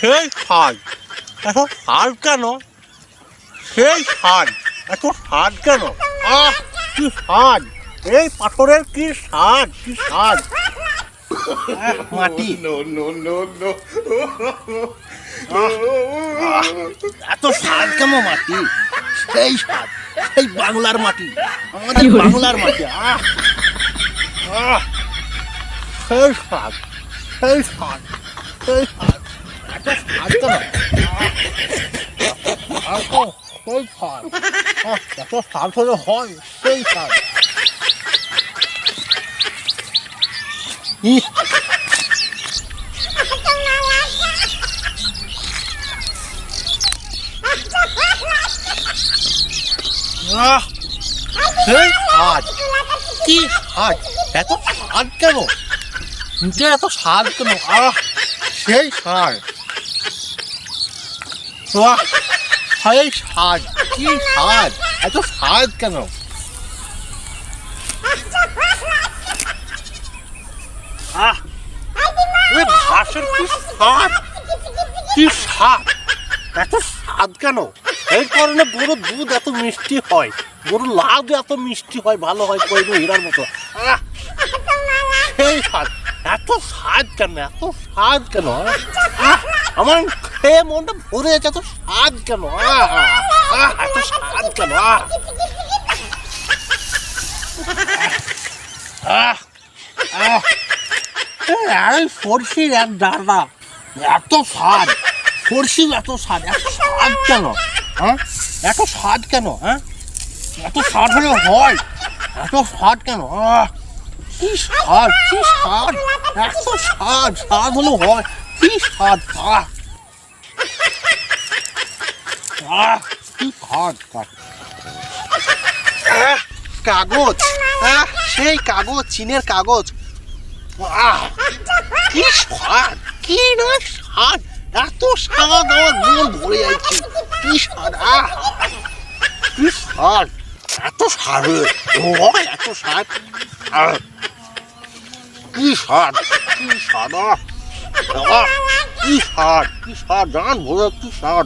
সেই স্বাদ। এত স্বাদ কেন? সেই স্বাদ। এত স্বাদ কেন? আহ কি স্বাদ? এই পাথরের কি স্বাদ? কি আহ, মাটি। No, no, no, no. এত স্বাদ কেন মাটি? সেই স্বাদ সেই বাংলার মাটি। আমাদের বাংলার মাটি। আহ আহ সেই স্বাদ। সেই স্বাদ সেই স্বাদ এত স্বাদ কেন আহ, এত সেই আহ, এত স্বাদ হলে হয় সেই স্বাদ ইহ, আহ, সেই স্বাদ কি স্বাদ এত স্বাদ কেন যে এত স্বাদ কেন? আহ, সেই স্বাদ। সেই স্বাদ, কি স্বাদ, এত স্বাদ কেন? আহ কি স্বাদ? কি এত স্বাদ কেন? এই কারণে গরুর দুধ এত মিষ্টি হয়, গরুর লাভ এত মিষ্টি হয়, ভালো হয় কইলো হীরার মতো! সেই স্বাদ। এত স্বাদ কেন? এত স্বাদ কেন! আমার খেয়ে মনটা ভরে যাচ্ছে। এত স্বাদ কেন! এত স্বাদ কেন! এই সরষির এক ডালা এত স্বাদ। সরষি এত স্বাদ। এত স্বাদ কেন? হ্যাঁ? এত স্বাদ কেন? হ্যাঁ? এত স্বাদ হলে হয়। এত স্বাদ কেন? আহ, কি স্বাদ? কি স্বাদ? এত স্বাদ স্বাদ হলে হয়। কি আহ আহ কি স্বাদ স্বাদ। কাগজ সেই কাগজ, চীনের কাগজ। কি স্বাদ, কি না স্বাদ, এত স্বাদ আমার মন ভরে যাচ্ছে। কি স্বাদ কি স্বাদ, এত স্বাদ এত স্বাদ। কি সার কি সাদা কি সার কি সার জান ভরে স্বাদ?